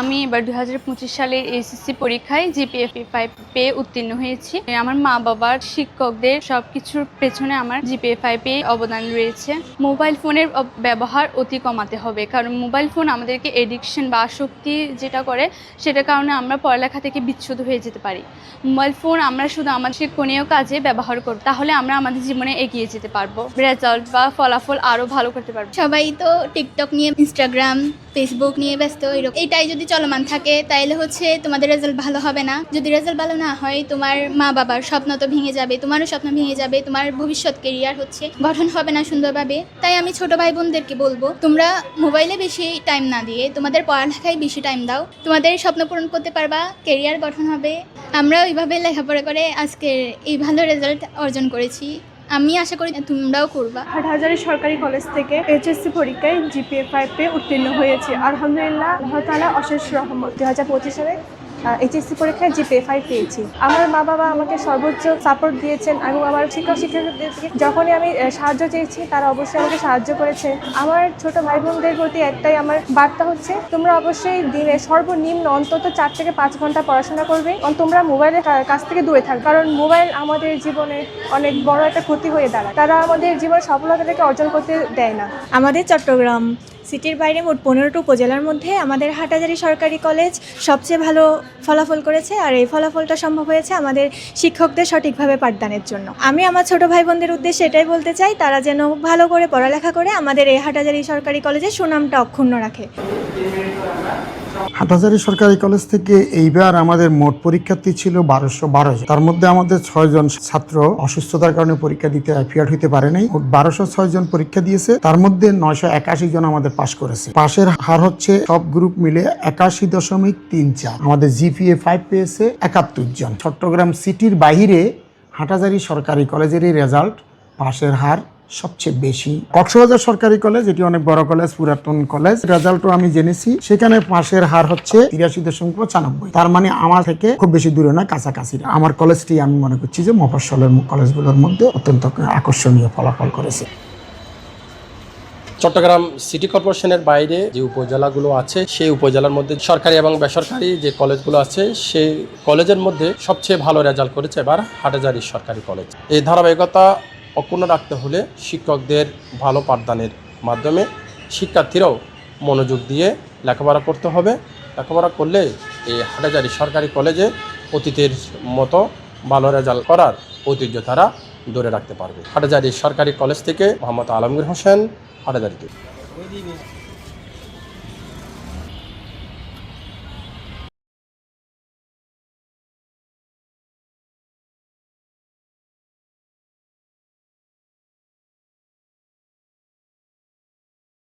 আমি এবার দু হাজার পঁচিশ সালে এসএসসি পরীক্ষায় জিপিএফ ফাইভ পেয়ে উত্তীর্ণ হয়েছি। আমার মা বাবার, শিক্ষকদের সব কিছুর পেছনে আমার জিপিএ ফাইভে অবদান রয়েছে। মোবাইল ফোনের ব্যবহার অতি কমাতে হবে, কারণ মোবাইল ফোন আমাদেরকে এডিকশন বা আসক্তি যেটা করে, সেটার কারণে আমরা পড়ালেখা থেকে বিচ্ছুত হয়ে যেতে পারি। মোবাইল ফোন আমরা শুধু আমাদের শিক্ষণীয় কাজে ব্যবহার করব, তাহলে আমরা আমাদের জীবনে এগিয়ে যেতে পারব। রেজাল্ট বা ফলাফল আরও ভালো করতে পারব। সবাই তো টিকটক নিয়ে ইনস্টাগ্রাম ফেসবুক নিয়ে ব্যস্ত, এরকম। এটাই যদি চলমান থাকে, তাইলে হচ্ছে তোমাদের রেজাল্ট ভালো হবে না। যদি রেজাল্ট ভালো না হয়, তোমার মা বাবার স্বপ্ন তো ভেঙে যাবে, তোমারও স্বপ্ন ভেঙে যাবে, তোমার ভবিষ্যৎ কেরিয়ার হচ্ছে গঠন হবে না সুন্দরভাবে। তাই আমি ছোট ভাই বোনদেরকে বলব, তোমরা মোবাইলে বেশি টাইম না দিয়ে, তোমাদের পড়ালেখায় বেশি টাইম দাও। তোমাদের স্বপ্ন পূরণ করতে পারবা কেরিয়ার গঠন হবে। আমরা ওইভাবে লেখাপড়া করে আজকে এই ভালো রেজাল্ট অর্জন করেছি। আমি আশা করি তোমরাও করবা। হাটহাজারি সরকারি কলেজ থেকে এইচএসসি পরীক্ষায় জিপিএ ফাইভ উত্তীর্ণ হয়েছে। আলহামদুলিল্লাহ, আল্লাহ তালা অশেষ রহমত। দু হাজার পঁচিশ সালে এইচএসসি পরীক্ষায় জিপিএ ফাইভ পেয়েছি। আমার মা বাবা আমাকে সর্বোচ্চ সাপোর্ট দিয়েছেন এবং আমার শিক্ষক শিক্ষকদেরকে যখনই আমি সাহায্য চেয়েছি, তারা অবশ্যই আমাকে সাহায্য করেছে আমার ছোট ভাই বোনদের প্রতি একটাই আমার বার্তা হচ্ছে, তোমরা অবশ্যই দিনে সর্বনিম্ন অন্তত চার থেকে পাঁচ ঘণ্টা পড়াশোনা করবে তোমরা মোবাইলের কাছ থেকে দূরে থাকবে। কারণ মোবাইল আমাদের জীবনে অনেক বড় একটা ক্ষতি হয়ে দাঁড়ায়। তারা আমাদের জীবন সফলতাটাকে অর্জন করতে দেয় না। আমাদের চট্টগ্রাম সিটির বাইরে মোট পনেরোটি উপজেলার মধ্যে আমাদের হাটাজারি সরকারি কলেজ সবচেয়ে ভালো ফলাফল করেছে আর এই ফলাফলটা সম্ভব হয়েছে আমাদের শিক্ষকদের সঠিকভাবে পাঠদানের জন্য। আমি আমার ছোট ভাই বোনদের উদ্দেশ্যে এটাই বলতে চাই, তারা যেন ভালো করে পড়ালেখা করে আমাদের এই হাটাজারি সরকারি কলেজের সুনামটা অক্ষুণ্ণ রাখে। হাটহাজারী সরকারি কলেজ থেকে এইবার আমাদের মোট পরীক্ষার্থী ছিল বারোশো বারো জন। তার মধ্যে আমাদের ছয়জন ছাত্র অসুস্থতার কারণে পরীক্ষা দিতে অ্যাপিয়ার হইতে পারে নাই। বারোশো ছয় জন পরীক্ষা দিয়েছে। তার মধ্যে নয়শো একাশি জন আমাদের পাশ করেছে। পাশের হার হচ্ছে সব গ্রুপ মিলে একাশি দশমিক তিন চার। আমাদের জিপিএ ফাইভ পেয়েছে একাত্তর জন। চট্টগ্রাম সিটির বাইরে হাটাজারি সরকারি কলেজেরই রেজাল্ট পাশের হার সবচেয়ে বেশি। কক্সবাজার সরকারি কলেজ এটি অনেক বড় কলেজ পুরাতন কলেজ। রেজাল্টও আমি জেনেছি। সেখানে পাশের হার হচ্ছে তিরাশি দশমিক পঁচানব্বই। তার মানে আমার থেকে খুব বেশি দূরে না কাছাকাছি আমার কলেজটি আমি মনে করছি যে মফস্বলের কলেজগুলোর মধ্যে অত্যন্ত আকর্ষণীয় ফলাফল করেছে। চট্টগ্রাম সিটি কর্পোরেশনের বাইরে যে উপজেলাগুলো আছে সেই উপজেলার মধ্যে সরকারি এবং বেসরকারি যে কলেজগুলো আছে সেই কলেজের মধ্যে সবচেয়ে ভালো রেজাল্ট করেছে এবার হাটাজারি সরকারি কলেজ। এই ধারাবাহিকতা অক্ষুণ্ণ রাখতে হলে শিক্ষকদের ভালো পাঠদানের মাধ্যমে শিক্ষার্থীরাও মনোযোগ দিয়ে লেখাপড়া করতে হবে। লেখাপড়া করলে এই হাটাজারি সরকারি কলেজে অতীতের মতো ভালো রেজাল্ট করার ঐতিহ্য তারা ধরে রাখতে পারবে। হাটাজারি সরকারি কলেজ থেকে মোহাম্মদ আলমগীর হোসেন হাটাজারিতে